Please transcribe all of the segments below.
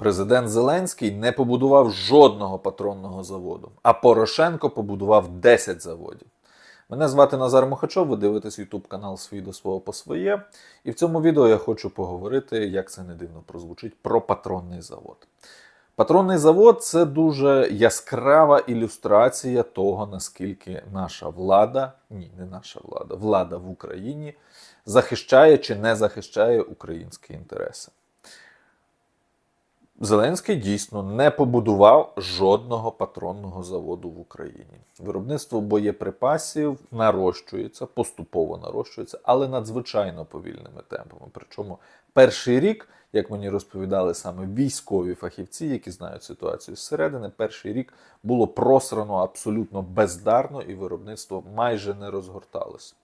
Президент Зеленський не побудував жодного патронного заводу, а Порошенко побудував 10 заводів. Мене звати Назар Мохачов, ви дивитесь YouTube канал Свій до свого по своє. І в цьому відео я хочу поговорити, як це не дивно прозвучить, про патронний завод. Патронний завод це дуже яскрава ілюстрація того, наскільки наша влада, ні, не наша влада, влада в Україні захищає чи не захищає українські інтереси. Зеленський дійсно не побудував жодного патронного заводу в Україні. Виробництво боєприпасів нарощується, поступово нарощується, але надзвичайно повільними темпами. Причому перший рік, як мені розповідали саме військові фахівці, які знають ситуацію зсередини, перший рік було просрано абсолютно бездарно, і виробництво майже не розгорталося.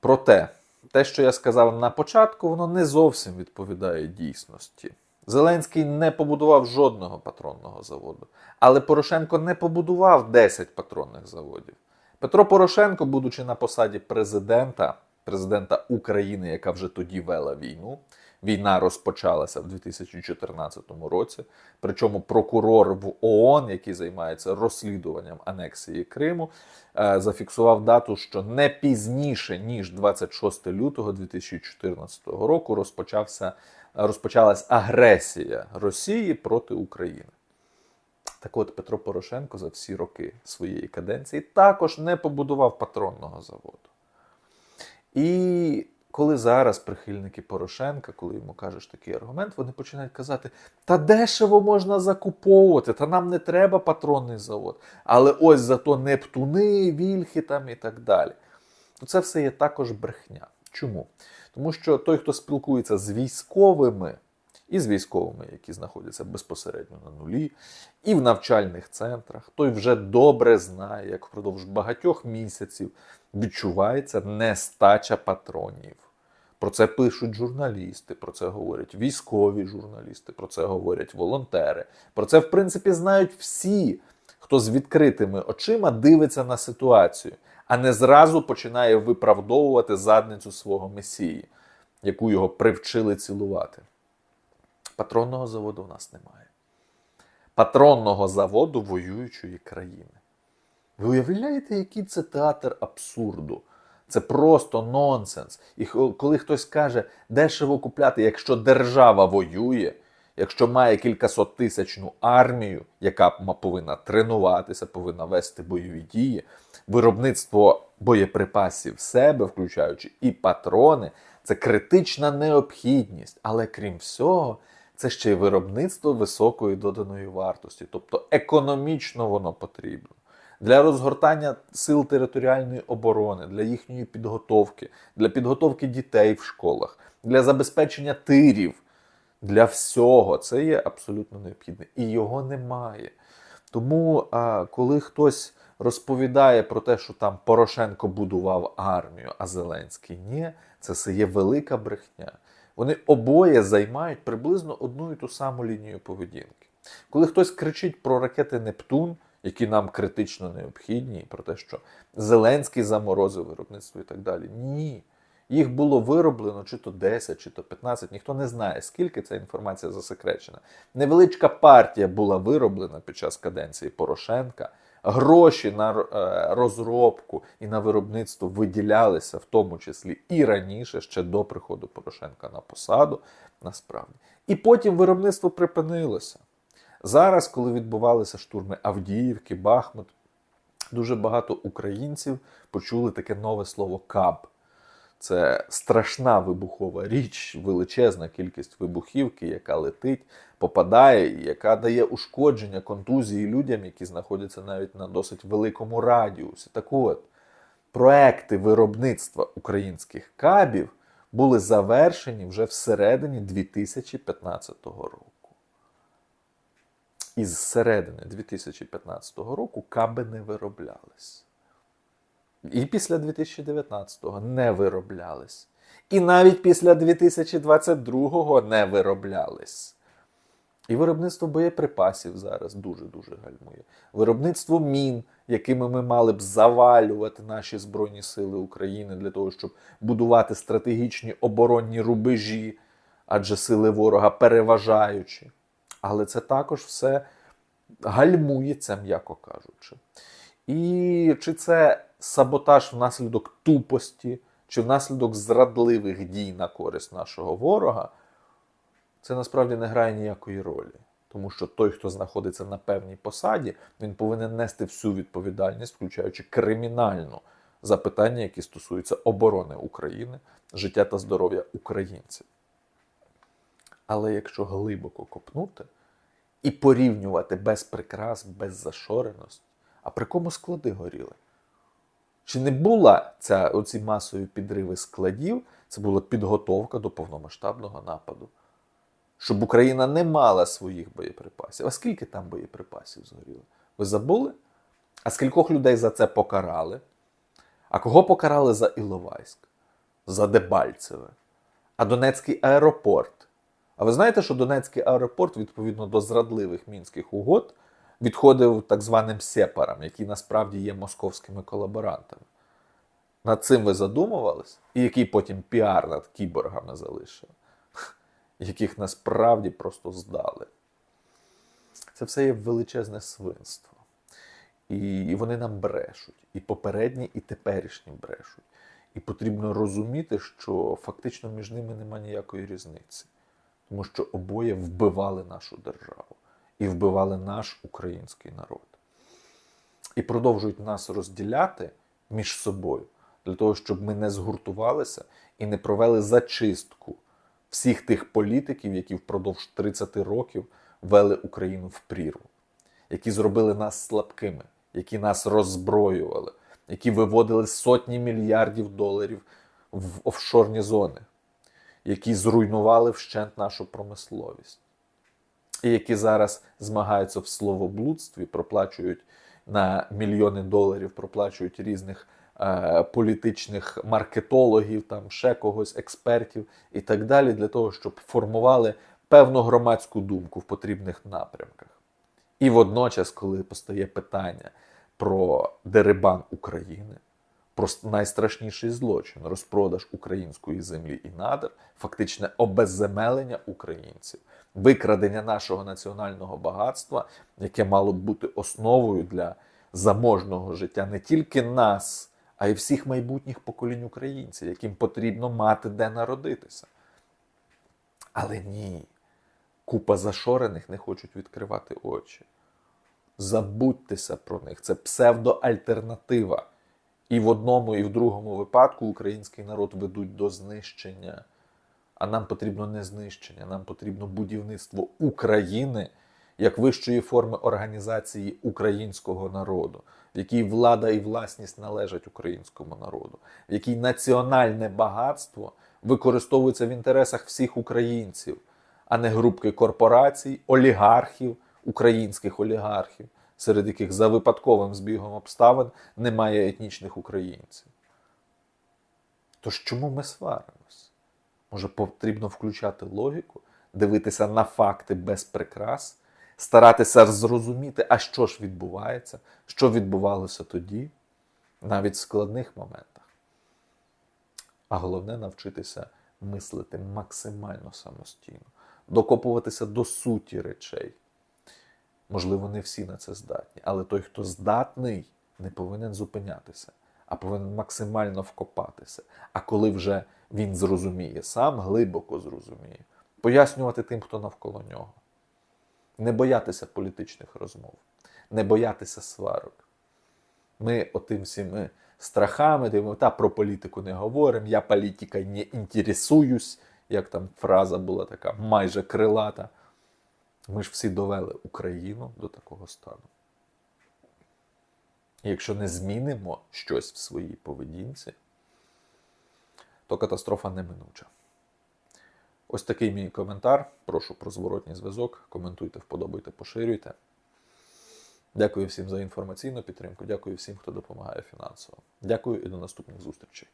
Проте, те, що я сказав на початку, воно не зовсім відповідає дійсності. Зеленський не побудував жодного патронного заводу, але Порошенко не побудував 10 патронних заводів. Петро Порошенко, будучи на посаді президента, президента України, яка вже тоді вела війну, війна розпочалася в 2014 році. Причому прокурор в ООН, який займається розслідуванням анексії Криму, е, зафіксував дату, що не пізніше ніж 26 лютого 2014 року розпочався розпочалась агресія Росії проти України. Так от Петро Порошенко за всі роки своєї каденції також не побудував патронного заводу. І коли зараз прихильники Порошенка, коли йому кажеш такий аргумент, вони починають казати: та дешево можна закуповувати, та нам не треба патронний завод. Але ось зато Нептуни, Вільхи там і так далі. То це все є також брехня. Чому? Тому що той, хто спілкується з військовими, і з військовими, які знаходяться безпосередньо на нулі, і в навчальних центрах, той вже добре знає, як впродовж багатьох місяців відчувається нестача патронів. Про це пишуть журналісти, про це говорять військові журналісти, про це говорять волонтери. Про це, в принципі, знають всі, хто з відкритими очима дивиться на ситуацію, а не зразу починає виправдовувати задницю свого месії, яку його привчили цілувати. Патронного заводу в нас немає. Патронного заводу воюючої країни. Ви уявляєте, який це театр абсурду? Це просто нонсенс. І коли хтось каже, дешево купляти, якщо держава воює, якщо має кількасот тисячну армію, яка повинна тренуватися, повинна вести бойові дії, виробництво боєприпасів в себе, включаючи і патрони, це критична необхідність. Але крім всього, це ще й виробництво високої доданої вартості, тобто економічно воно потрібно. Для розгортання сил територіальної оборони, для їхньої підготовки, для підготовки дітей в школах, для забезпечення тирів, для всього це є абсолютно необхідне. І його немає. Тому, коли хтось розповідає про те, що там Порошенко будував армію, а Зеленський ні, це все є велика брехня. Вони обоє займають приблизно одну і ту саму лінію поведінки. Коли хтось кричить про ракети Нептун, які нам критично необхідні, про те, що Зеленський заморозив виробництво і так далі. Ні. Їх було вироблено чи то 10, чи то 15, ніхто не знає, скільки ця інформація засекречена. Невеличка партія була вироблена під час каденції Порошенка. Гроші на розробку і на виробництво виділялися, в тому числі і раніше, ще до приходу Порошенка на посаду, насправді. І потім виробництво припинилося. Зараз, коли відбувалися штурми Авдіївки, Бахмут, дуже багато українців почули таке нове слово КАБ. Це страшна вибухова річ, величезна кількість вибухівки, яка летить, попадає, яка дає ушкодження, контузії людям, які знаходяться навіть на досить великому радіусі. Так от, проекти виробництва українських кабів були завершені вже всередині 2015 року. Із середини 2015 року каби не вироблялись. І після 2019-го не вироблялись. І навіть після 2022-го не вироблялись. І виробництво боєприпасів зараз дуже-дуже гальмує. Виробництво мін, якими ми мали б завалювати наші Збройні Сили України для того, щоб будувати стратегічні оборонні рубежі адже сили ворога переважаючі. Але це також все гальмується, м'яко кажучи. І чи це саботаж внаслідок тупості, чи внаслідок зрадливих дій на користь нашого ворога, це насправді не грає ніякої ролі. Тому що той, хто знаходиться на певній посаді, він повинен нести всю відповідальність, включаючи кримінальну за питання, які стосуються оборони України, життя та здоров'я українців. Але якщо глибоко копнути і порівнювати без прикрас, без зашореності, а при кому склади горіли? Чи не була ця оці масові підриви складів? Це була підготовка до повномасштабного нападу. Щоб Україна не мала своїх боєприпасів. А скільки там боєприпасів згоріло? Ви забули? А скількох людей за це покарали? А кого покарали за Іловайськ? За Дебальцеве? А Донецький аеропорт? А ви знаєте, що Донецький аеропорт, відповідно до зрадливих мінських угод, відходив так званим сепарам, які насправді є московськими колаборантами. Над цим ви задумувались? І який потім піар над кіборгами залишив, яких насправді просто здали. Це все є величезне свинство. І вони нам брешуть. І попередні, і теперішні брешуть. І потрібно розуміти, що фактично між ними немає ніякої різниці. Тому що обоє вбивали нашу державу і вбивали наш український народ. І продовжують нас розділяти між собою для того, щоб ми не згуртувалися і не провели зачистку всіх тих політиків, які впродовж 30 років вели Україну в прірву, які зробили нас слабкими, які нас роззброювали, які виводили сотні мільярдів доларів в офшорні зони, які зруйнували вщент нашу промисловість, і які зараз змагаються в словоблудстві, проплачують на мільйони доларів, проплачують різних е, політичних маркетологів, там ще когось, експертів і так далі, для того, щоб формували певну громадську думку в потрібних напрямках. І водночас, коли постає питання про дерибан України, про найстрашніший злочин розпродаж української землі і надр, фактичне обезземелення українців, викрадення нашого національного багатства, яке мало б бути основою для заможного життя не тільки нас, а й всіх майбутніх поколінь українців, яким потрібно мати де народитися. Але ні, купа зашорених не хочуть відкривати очі. Забудьтеся про них. Це псевдоальтернатива. І в одному, і в другому випадку український народ ведуть до знищення. А нам потрібно не знищення, нам потрібно будівництво України як вищої форми організації українського народу, в якій влада і власність належать українському народу, в якій національне багатство використовується в інтересах всіх українців, а не групки корпорацій, олігархів, українських олігархів, серед яких за випадковим збігом обставин немає етнічних українців. Тож чому ми сваримось? Може, потрібно включати логіку, дивитися на факти без прикрас, старатися зрозуміти, а що ж відбувається, що відбувалося тоді, навіть в складних моментах. А головне навчитися мислити максимально самостійно, докопуватися до суті речей. Можливо, не всі на це здатні, але той, хто здатний, не повинен зупинятися, а повинен максимально вкопатися. А коли вже він зрозуміє, сам глибоко зрозуміє, пояснювати тим, хто навколо нього. Не боятися політичних розмов, не боятися сварок. Ми отим всіми страхами дивимо, та про політику не говоримо, я політикою не інтересуюсь, як там фраза була така майже крилата. Ми ж всі довели Україну до такого стану. І якщо не змінимо щось в своїй поведінці, то катастрофа неминуча. Ось такий мій коментар. Прошу про зворотній зв'язок. Коментуйте, вподобайте, поширюйте. Дякую всім за інформаційну підтримку. Дякую всім, хто допомагає фінансово. Дякую і до наступних зустрічей.